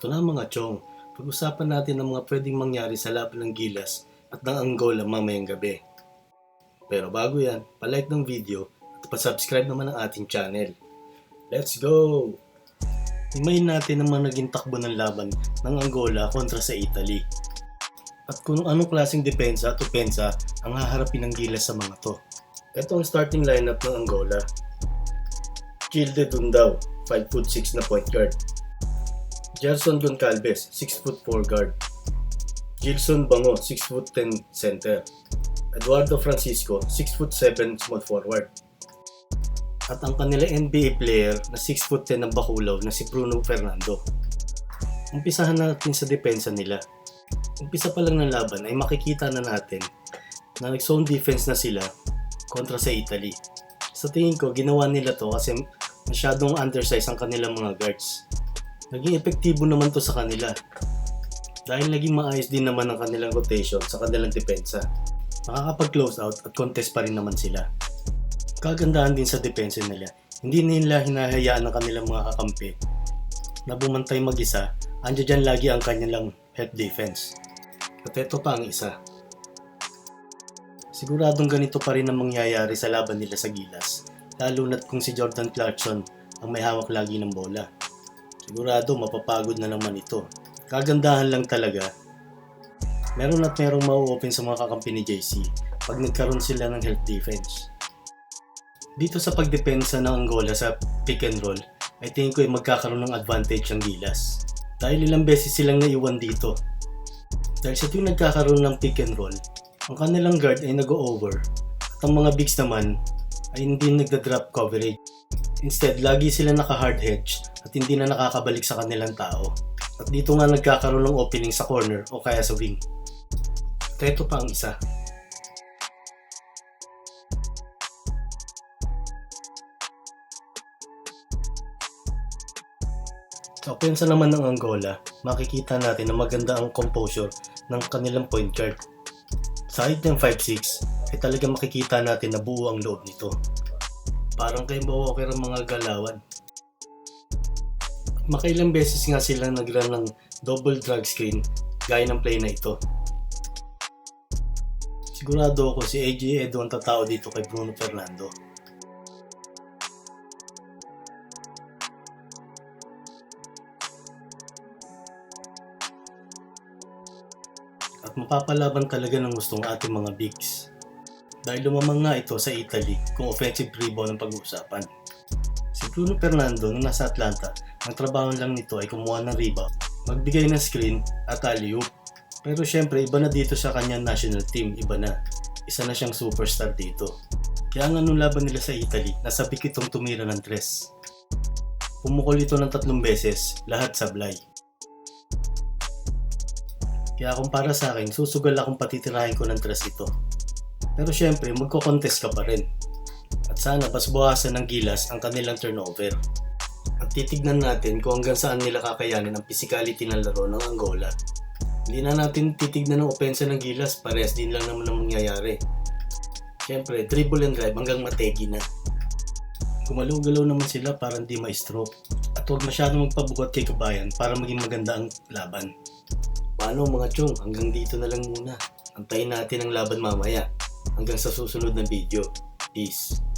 Ito na mga chong, pag-usapan natin ang mga pwedeng mangyari sa laban ng Gilas at ng Angola mamayang gabi. Pero bago yan, palike ng video at pa-subscribe naman ang ating channel. Let's go! Himayin natin ang mga naging takbo ng laban ng Angola kontra sa Italy. At kung anong klaseng depensa at opensa ang haharapin ng Gilas sa mga to. Ito ang starting lineup ng Angola. Gilde Dundao, 5'6 na point guard. Gerson Goncalves, 6'4 guard. Gilson Bango, 6'10 center. Eduardo Francisco, 6'7 small forward. At ang kanila NBA player na 6'10 ng bakulaw na si Bruno Fernando. Umpisahan natin sa depensa nila. Umpisa pa lang ng laban ay makikita na natin na nag-zone defense na sila kontra sa Italy. Sa tingin ko, ginawa nila to kasi masyadong undersize ang kanilang mga guards. Naging epektibo naman to sa kanila. Dahil naging maayos din naman ang kanilang rotation sa kanilang depensa. Nakakapag-close out at contest pa rin naman sila. Kagandahan din sa depensa nila, hindi nila hinahayaan ang kanilang mga kakampi na bumantay mag-isa, andyan dyan lagi ang kanilang help defense. At ito pa ang isa. Siguradong ganito pa rin ang mangyayari sa laban nila sa Gilas, lalo na't kung si Jordan Clarkson ang may hawak lagi ng bola. Sigurado mapapagod na naman ito. Kagandahan lang talaga, meron at merong mau-open sa mga kakampi ni JC pag nagkaroon sila ng health defense. Dito sa pagdepensa ng Angola sa pick and roll, ay tingin ko ay magkakaroon ng advantage ang Gilas. Dahil ilang beses silang naiwan dito. Dahil sa tuwing nagkakaroon ng pick and roll, ang kanilang guard ay nag-over at ang mga bigs naman ay hindi nagda-drop coverage. Instead, lagi sila naka-hard hedge at hindi na nakakabalik sa kanilang tao. At dito nga nagkakaroon ng opening sa corner o kaya sa wing. At ito pa ang isa. Sa opensa naman ng Angola, makikita natin na maganda ang composure ng kanilang point guard. Sa height ng 5'6", ay talaga makikita natin na buo ang loob nito. Parang kay Walker ang mga galawan. Makailang beses nga sila nag-run ng double drag screen gaya ng play na ito. Sigurado ako si AJ Edo ang tatao dito kay Bruno Fernando. at mapapalaban talaga ng gustong ating mga bigs. Dahil lumamang nga ito sa Italy kung offensive rebound ang pag-uusapan. Si Bruno Fernando nung nasa Atlanta, ang trabaho lang nito ay kumuha ng rebound, magbigay ng screen at alley-oop. Pero syempre iba na dito sa kanyang national team, iba na. Isa na siyang superstar dito. Kaya nga nung laban nila sa Italy, nasabik itong tumira ng tres. Pumukol ito ng tatlong beses, lahat sablay. Kaya kung para sa akin, susugal akong patitirahin ko ng tres ito. Pero syempre, magko-contest ka pa rin. At sana mas buwasan ng gilas ang kanilang turnover. At titignan natin kung hanggang saan nila kakayanin ang physicality ng laro ng Angola. Hindi na natin titignan ng opensa ng gilas, parehas din lang naman ang mangyayari. Syempre, dribble and drive hanggang mategi na. Gumalaw-galaw naman sila para hindi ma-stroke. At huwag masyadong magpabukat kay kabayan para maging maganda ang laban. Paano mga chong, hanggang dito na lang muna. Antayin natin ang laban mamaya. Hanggang sa susunod na video. Peace.